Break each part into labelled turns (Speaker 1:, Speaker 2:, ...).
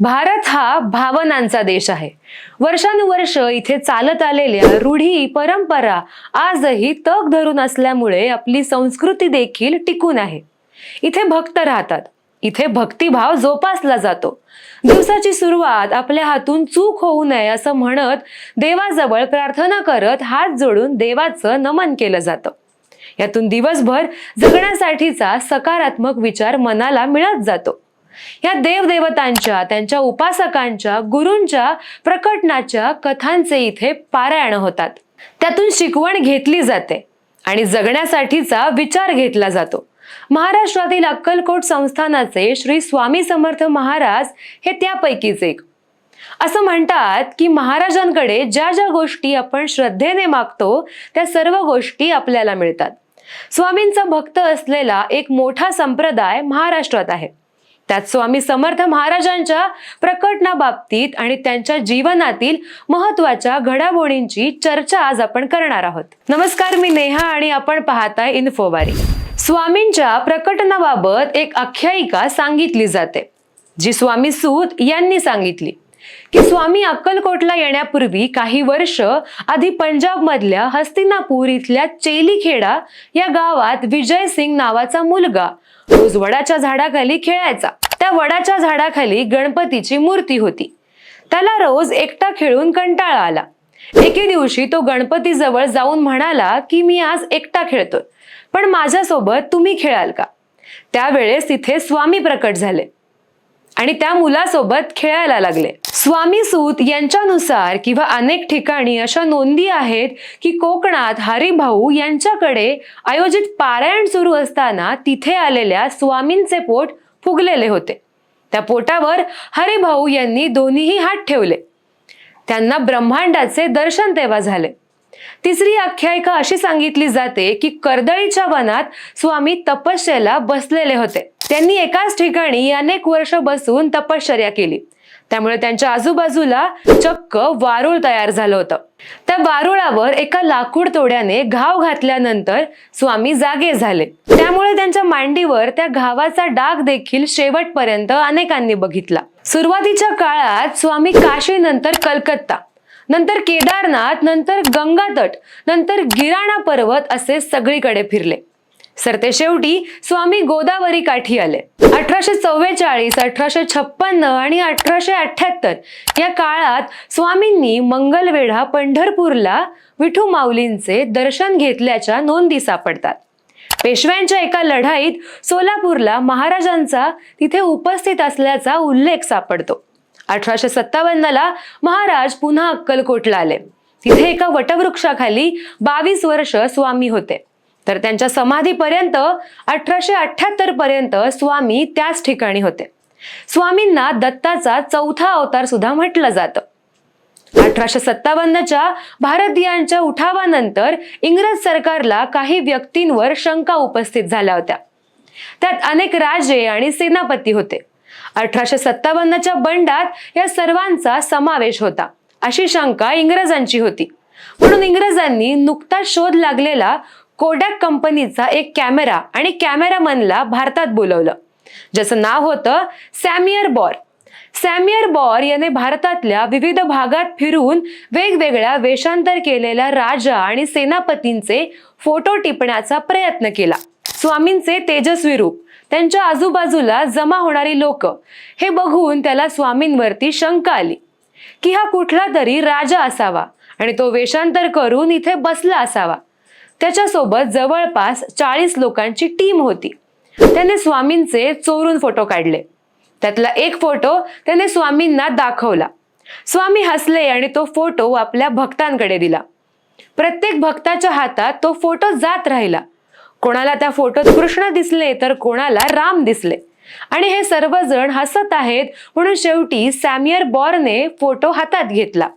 Speaker 1: भारत हा भावनांचा देश आहे. वर्षानुवर्ष इथे चालत आलेल्या रूढी परंपरा आजही तग धरून असल्यामुळे आपली संस्कृती देखील टिकून आहे. इथे भक्त राहतात. इथे भक्तिभाव जोपासला जातो. दिवसाची सुरुवात आपल्या हातून चूक होऊ नये असं म्हणत देवाजवळ प्रार्थना करत हात जोडून देवाचं नमन केलं जातं. यातून दिवसभर जगण्यासाठीचा सकारात्मक विचार मनाला मिळत जातो. या देवदेवतांच्या त्यांच्या उपासकांच्या गुरूंच्या प्रकटनाच्या कथांचे इथे पारायण होतात. त्यातून शिकवण घेतली जाते आणि जगण्यासाठीचा विचार घेतला जातो. महाराष्ट्रातील अक्कलकोट संस्थानाचे श्री स्वामी समर्थ महाराज हे त्यापैकीच एक. असं म्हणतात की महाराजांकडे ज्या ज्या गोष्टी आपण श्रद्धेने मागतो त्या सर्व गोष्टी आपल्याला मिळतात. स्वामींचा भक्त असलेला एक मोठा संप्रदाय महाराष्ट्रात आहे. त्यात स्वामी समर्थ महाराजांच्या प्रकटनाबाबतीत आणि त्यांच्या जीवनातील महत्त्वाच्या घडामोडींची चर्चा आज आपण करणार आहोत. नमस्कार मी नेहा आणि आपण पाहताय इन्फोवारी स्वामींच्या प्रकटनाबाबत एक आख्यायिका सांगितली जाते जी स्वामी सूत यांनी सांगितली की स्वामी अक्कलकोटला येण्यापूर्वी काही वर्ष आधी पंजाब मधल्या हस्तिनापूर इथल्या चेलीखेडा या गावात विजय सिंग नावाचा मुलगा रोज वडाच्या झाडाखाली खेळायचा. त्या वडाच्या झाडाखाली गणपतीची मूर्ती होती. त्याला रोज एकटा खेळून कंटाळा आला. एके दिवशी तो गणपती जवळ जाऊन म्हणाला की मी आज एकटा खेळतोय पण माझ्यासोबत तुम्ही खेळाल का? त्यावेळेस तिथे स्वामी प्रकट झाले आणि त्या मुलासोबत खेळायला लागले. स्वामी सूत यांच्यानुसार किंवा अनेक ठिकाणी अशा नोंदी आहेत की कोकणात हरिभाऊ यांच्याकडे आयोजित पारायण सुरू असताना तिथे आलेल्या स्वामींचे पोट फुगलेले होते. त्या पोटावर हरिभाऊ यांनी दोन्हीही हात ठेवले. त्यांना ब्रह्मांडाचे दर्शन तेव्हा झाले. तिसरी आख्यायिका अशी सांगितली जाते की कर्दळीच्या वनात स्वामी तपश्चर्याला बसलेले होते. त्यांनी एकाच ठिकाणी अनेक वर्ष बसून तपश्चर्या केली. त्यामुळे त्यांच्या आजूबाजूला चक्क वारुळ तयार झालं होतं. त्या वारुळावर एका लाकूड तोड्याने घाव घातल्यानंतर स्वामी जागे झाले. त्यामुळे त्यांच्या मांडीवर त्या घावाचा डाग देखील शेवटपर्यंत अनेकांनी बघितला. सुरुवातीच्या काळात स्वामी काशी नंतर कलकत्ता नंतर केदारनाथ नंतर गंगातट नंतर गिराणा पर्वत असे सगळीकडे फिरले. सरतेशेवटी स्वामी गोदावरी काठी आले. अठराशे चव्वेचाळीस अठराशे छप्पन्न आणि अठराशे अठ्याहत्तर या काळात स्वामींनी मंगलवेढा पंढरपूरला विठू माऊलींचे दर्शन घेतल्याच्या नोंदी सापडतात. पेशव्यांच्या एका लढाईत सोलापूरला महाराजांचा तिथे उपस्थित असल्याचा उल्लेख सापडतो. अठराशे सत्तावन्नला महाराज पुन्हा अक्कलकोटला आले. तिथे एका वटवृक्षाखाली बावीस वर्ष स्वामी होते. तर त्यांच्या समाधीपर्यंत अठराशे अठ्याहत्तर पर्यंत स्वामी त्याच ठिकाणी होते. स्वामींना दत्ताचा चौथा अवतार सुद्धा म्हटलं जातं. अठराशे सत्तावन्नच्या भारतीयांच्या उठावानंतर इंग्रज सरकारला काही व्यक्तींवर शंका उपस्थित झाल्या होत्या. त्यात अनेक राजे आणि सेनापती होते. अठराशे सत्तावन्नच्या बंडात या सर्वांचा समावेश होता. अशी शंका इंग्रजांची होती. म्हणून इंग्रजांनी नुकताच शोध लागलेला कोडॅक कंपनीचा एक कॅमेरा आणि कॅमेरामनला भारतात बोलवलं. ज्याचं नाव होतं सॅमियर बॉर सॅमियर बॉर याने भारतातल्या विविध भागात फिरून वेगवेगळ्या वेषांतर केलेल्या राजा आणि सेनापतींचे फोटो टिपण्याचा प्रयत्न केला. स्वामींचे तेजस्वी रूप त्यांच्या आजूबाजूला जमा होणारी लोक हे बघून त्याला स्वामींवरती शंका आली. की हा कुठला तरी राजा असावा आणि तो वेषांतर करून इथे बसला असावा. त्याच्यासोबत जवळपास चाळीस लोकांची टीम होती. त्याने स्वामींचे चोरून फोटो काढले. त्यातला एक फोटो त्याने स्वामींना दाखवला. स्वामी हसले आणि तो फोटो आपल्या भक्तांकडे दिला. प्रत्येक भक्ताच्या हातात तो फोटो जात राहिला. कोणाला त्या फोटोत कृष्ण दिसले तर कोणाला राम दिसले. आणि हे सर्वजण हसत आहेत म्हणून शेवटी सॅमियर बॉरने फोटो हातात घेतला.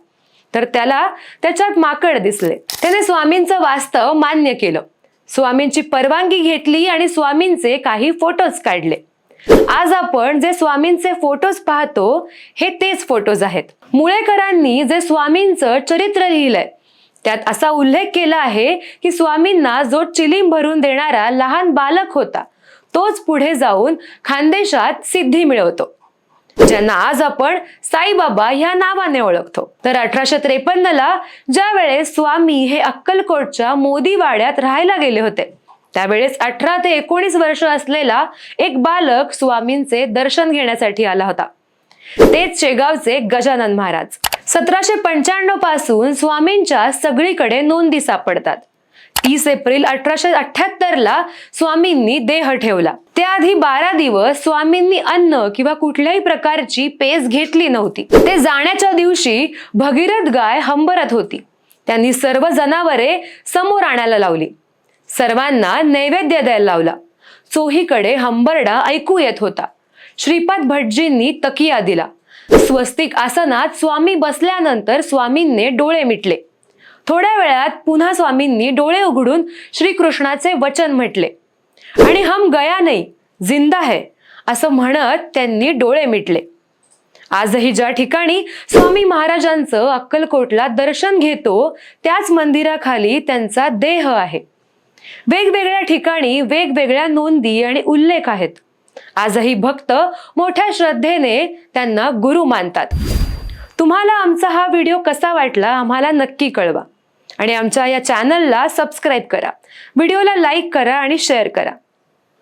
Speaker 1: तर त्याला त्याच्यात माकड दिसले. त्याने स्वामींचं वास्तव मान्य केलं. स्वामींची परवानगी घेतली आणि स्वामींचे काही फोटोज काढले. आज आपण जे स्वामींचे फोटोज पाहतो हे तेच फोटोज आहेत. मुळेकरांनी जे स्वामींचं चरित्र लिहिलंय त्यात असा उल्लेख केला आहे की स्वामींना जो चिलीम भरून देणारा लहान बालक होता तोच पुढे जाऊन खानदेशात सिद्धी मिळवतो. ज्यांना आज आपण साईबाबा ह्या नावाने ओळखतो. तर अठराशे त्रेपन्न ला ज्या वेळेस स्वामी हे अक्कलकोटच्या मोदी वाड्यात राहायला गेले होते त्यावेळेस अठरा ते एकोणीस वर्ष असलेला एक बालक स्वामींचे दर्शन घेण्यासाठी आला होता. तेच शेगावचे गजानन महाराज. सतराशे पंच्याण्णवपासून स्वामींच्या सगळीकडे नोंदी सापडतात. तीस एप्रिल अठराशे अठ्याहत्तरला स्वामींनी देह ठेवला. त्याआधी बारा दिवस स्वामींनी अन्न किंवा कुठल्याही प्रकारची पेज घेतली नव्हती. ते जाण्याच्या दिवशी भगीरथ गाय हंबरत होती. त्यांनी सर्व जनावरे समोर आणायला लावली. सर्वांना नैवेद्य द्यायला लावला. चोहीकडे हंबरडा ऐकू येत होता. श्रीपाद भटजींनी तकिया दिला. स्वस्तिक आसनात स्वामी बसल्यानंतर स्वामींनी डोळे मिटले. थोड्या वेळात पुन्हा स्वामींनी डोळे उघडून श्रीकृष्णाचे वचन म्हटले. आणि हम गया नाही जिंदा है असं म्हणत त्यांनी डोळे मिटले. आजही ज्या ठिकाणी स्वामी महाराजांचं अक्कलकोटला दर्शन घेतो त्याच मंदिराखाली त्यांचा देह आहे. वेगवेगळ्या ठिकाणी वेगवेगळ्या नोंदी आणि उल्लेख आहेत. आजही भक्त मोठ्या श्रद्धेने त्यांना गुरु मानतात. तुम्हाला आमचा हा व्हिडिओ कसा वाटला आम्हाला नक्की कळवा. आणि आमच्या या चॅनलला सबस्क्राईब करा. व्हिडिओला लाईक करा आणि शेअर करा.